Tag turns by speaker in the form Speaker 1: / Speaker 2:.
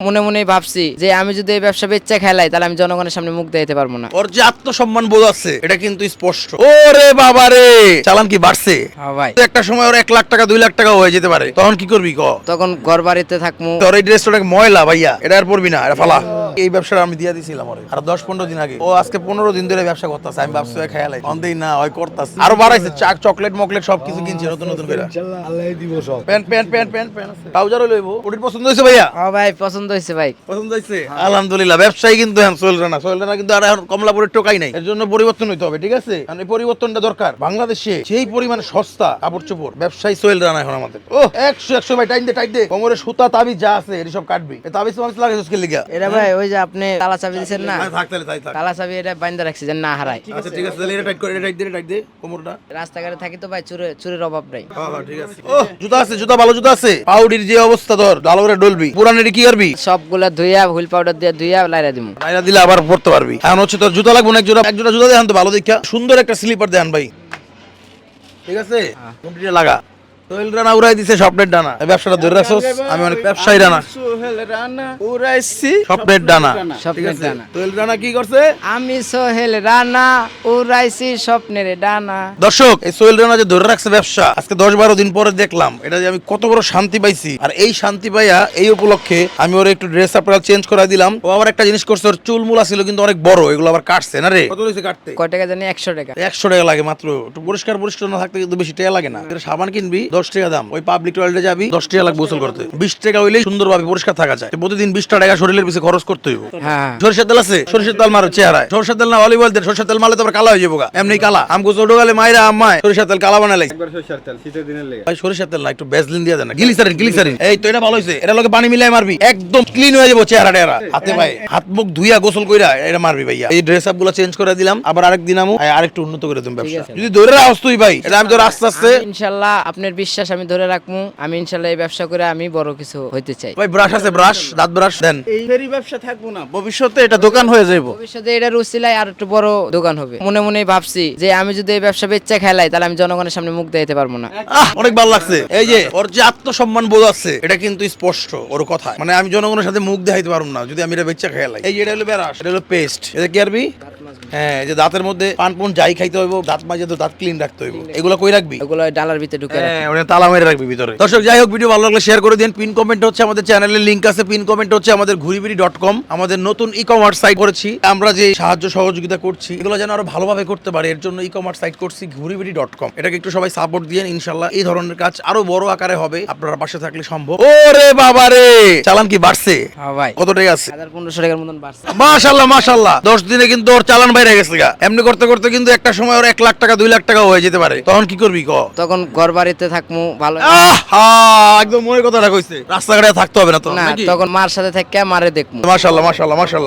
Speaker 1: মনে মনে ভাবছি যে আমি যদি এই ব্যবসা বেচে খেলাই তাহলে আমি জনগণের সামনে মুখ দেখাতে পারব না।
Speaker 2: ওর যে আত্মসম্মান বোধ আছে এটা কিন্তু স্পষ্ট। ওরে বাবা রে! চালান কি বাড়ছে?
Speaker 1: হ্যাঁ ভাই।
Speaker 2: তো একটা সময় ওর এক লাখ টাকা দুই লাখ টাকা হয়ে যেতে পারে। তখন কি করবি ক?
Speaker 1: তখন ঘর বাড়িতে থাকব
Speaker 2: তোর এই ড্রেসটা ময়লা ভাইয়া এটা আর পরবি না এটা ফালা। এই ব্যবসাটা আমি দিয়ে দিছিলাম ওরে। আর দশ পনেরো দিন আগে। ও আজকে পনেরো দিন ধরে ব্যবসা করতেছে আমি ভাবছি ওই খেয়ালাই অন্তেই না ওই করতেছে। আরও বাড়াইছে চাক চকলেট মকলেট সব কিছু কিনছে নতুন নতুন করে।
Speaker 3: আল্লাহ দিব সব।
Speaker 2: Pant pant pant pant pant ট্রাউজারও লইবো। ওটির পছন্দ হয়েছে ভাইয়া?
Speaker 1: হ্যাঁ ভাই পছন্দ হয়েছে ভাই।
Speaker 2: পছন্দ হয়েছে? আলহামদুলিল্লাহ ব্যবসায়ী কিন্তু হ্যাঁ সোহেল রানা সোহেল রানা কিন্তু আর এখন কমলাপুরের টোকাই নাই। এর জন্য পরিবর্তন হইতে হবে ঠিক আছে? কারণ এই পরিবর্তনটা দরকার। বাংলাদেশে সেই পরিমাণে সস্তা কাপড় চোপড় ব্যবসায়ী সোহেল রানা এখন আমাদের। ও একশো একশো ভাই টাইম দে টাইম দে। কোমরে সুতা তাবিজ যা আছে এটি সব কাটবি। তাবিজ তাবিজ লাগাইছিস কে লিগা?
Speaker 1: এটা ভাই ওই যে আপনি তালা চাবি দিচ্ছেন না?
Speaker 2: হ্যাঁ, থাক তাহলে তাই থাক।
Speaker 1: তালা চাবি এটা বাইন্দা রাখছি যে না হারাই
Speaker 2: আচ্ছা ঠিক আছে তাহলে এটা টাইট করে এটা টাইট দে এটা টাইট দে কোমরটা।
Speaker 1: রাস্তাঘাটে থাকি তো ভাই চুরে চুরির অভাব নাই।
Speaker 2: হ্যাঁ হ্যাঁ ঠিক আছে। ও জুতা আছে জুতা ভালো জুতা আছে। পাউডির যে অবস্থা ধর ভালো করে ডলবি। পুরানের কি করবি?
Speaker 1: সবগুলা ধুইয়া হুইল পাউডার দিয়ে ধুইয়া লাইরা দিমু।
Speaker 2: নাইরা দিলে আবার পড়তে পারবি। এখন হচ্ছে তোর জুতা লাগবে না এক জোড়া এক জোড়া জুতা দেখান তো ভালো দেখা। সুন্দর একটা স্লিপার দেখান ভাই। ঠিক আছে? কোনটিটা লাগা। সোহেল রানা উড়াই দিছে স্বপ্নের ডানা। ব্যবসাটা ধরে রাখছস আমি অনেক ব্যবসায়ী রানা
Speaker 3: সোহেল রানা। উড়াইছি।
Speaker 2: স্বপ্নের ডানা।
Speaker 1: স্বপ্নের ডানা।
Speaker 2: সোহেল রানা কি করছে?
Speaker 1: আমি সোহেল রানা উড়াইছি স্বপ্নের ডানা।
Speaker 2: দর্শক এই সোহেল রানা যে ধরে রাখছে ব্যবসা আজকে দশ বারো দিন পরে দেখলাম এটা যে আমি কত বড় শান্তি পাইছি। আর এই শান্তি পাইয়া এই উপলক্ষে আমি ওর একটু ড্রেস আপনারা চেঞ্জ করে দিলাম। ও আবার একটা জিনিস করছে ওর চুল মুলা ছিল কিন্তু অনেক বড় এগুলো আবার কাটছে না রে? কত হয়েছে কাটতে?
Speaker 1: কয় টাকা জানি? একশো টাকা।
Speaker 2: একশো টাকা লাগে মাত্র একটু পরিষ্কার পরিষ্কার না থাকতে কিন্তু বেশি টাকা লাগে না। সাবান কিনবি দশ টাকা দাম ওই পাবলিক টয়লেটে যাবি দশ টাকা লাগবে গোসল করতে। বিশ টাকা হইলেই সুন্দরভাবে পরিষ্কার থাকা যায়। প্রতিদিন বিশটা টাকা শরীরের পিছিয়ে খরচ করতে হইব।
Speaker 1: হ্যাঁ।
Speaker 2: সরষের তেল আছে সরষের তেল মারো চেহারায়। সরষের তেল না অলিভ অয়েল দেন সরষের তেল মারলে তো আবার কালা হয়ে যাব এমনি কালা। আমগো ছোট গালে মাইরা আম্মায় সরষের তেল কালা বানাই লাগছে
Speaker 3: সরষের তেল শীতের দিনের লেগে।
Speaker 2: ভাই সরিষার তেল না একটু বেসলিন দিয়ে দেন গ্লিসারিন গ্লিসারিন। এই তো এটা ভালো হইছে। এটা লগে পানি মিলাই মারবি। একদম ক্লিন হয়ে যাব চেহারা টেহারা। হাতে ভাই হাত মুখ ধুইয়া গোসল কইরা এটা মারবি ভাইয়া। এই ড্রেস আপগুলো চেঞ্জ করে দিলাম আবার আরেক দিন আমু আরেকটু উন্নত করে দিম ব্যবসা। যদি ধরে রাখস তুই ভাই এটা আমি তো আস্তে আস্তে
Speaker 1: আমি ইনশাল্লাহ আপনার বিশ্বাস আমি ধরে রাখব আমি ইনশাল্লাহ এই ব্যবসা করে আমি বড় কিছু হইতে চাই।
Speaker 2: ভাই ব্রাশ আছে ব্রাশ দাঁত ব্রাশ দেন।
Speaker 3: এই ফেরি ব্যবসা থাকব না ভবিষ্যতে এটা দোকান হয়ে যাব
Speaker 1: ভবিষ্যতে এটা রুচিলাই আর একটু বড় দোকান হবে। মনে মনে ভাবছি যে আমি যদি এই ব্যবসা বেচা খেলাই তাহলে আমি জনগণের সামনে মুখ দেখাতে পারব না।
Speaker 2: আহ, অনেক ভালো লাগছে। এই যে ওর যে আত্মসম্মান বোধ আছে এটা কিন্তু স্পষ্ট ওর কথা মানে আমি জনগণের সাথে মুখ দেখাইতে পারব না যদি আমি এটা বেচ্চা খেয়ালাই এই যে এটা হলো বেরাস এটা হলো পেস্ট এটা কি আরবি হ্যাঁ যে দাঁতের মধ্যে পান পুন যাই খাইতে হইব দাঁত মাঝে তো দাঁত ক্লিন রাখতে হইব। এগুলো কই রাখবি?
Speaker 1: ওগুলো ডালার ভিতরে ঢুকে
Speaker 2: হ্যাঁ, ওটা তালা মেরে রাখবি ভিতরে। দর্শক যাই হোক ভিডিও ভালো লাগলে শেয়ার করে দিন। পিন কমেন্ট হচ্ছে আমাদের চ্যানেলের লিংক আছে। পিন কমেন্ট হচ্ছে আমাদের ঘুরিবিড়ি ডট কম আমাদের নতুন ই কমার্স সাইট করেছি। আমরা যে সাহায্য সহযোগিতা করছি এগুলো যেন আরও ভালোভাবে করতে পারে এর জন্য ই কমার্স সাইট করছি ঘুরিবিড়ি ডট কম এটাকে একটু সবাই সাপোর্ট দিয়ে ইনশাল্লাহ এই ধরনের কাজ আরও বড় আকারে হবে। আপনারা পাশে থাকলে সম্ভব। ওরে বাবা রে! চালান কি বাড়ছে?
Speaker 1: হ্যাঁ
Speaker 2: কত টাকা আছে?
Speaker 1: হাজার পনেরোশো টাকার মতন বাড়ছে।
Speaker 2: মাশাল্লাহ মাশাল্লাহ দশ দিনে কিন্তু ওর চালান বাইরে গেছে গা। এমনি করতে করতে কিন্তু একটা সময় ওর এক লাখ টাকা দুই লাখ টাকা হয়ে যেতে পারে। তখন কি করবি ক?
Speaker 1: তখন ঘর বাড়িতে থাকব ভালো।
Speaker 2: একদম মনের কথাটা কইছে। রাস্তাঘাটে থাকতে হবে না তো
Speaker 1: তখন মার সাথে থেকে মারে দেখব
Speaker 2: মাশাল্লাহ মাশাল্লাহ মাশাল্লাহ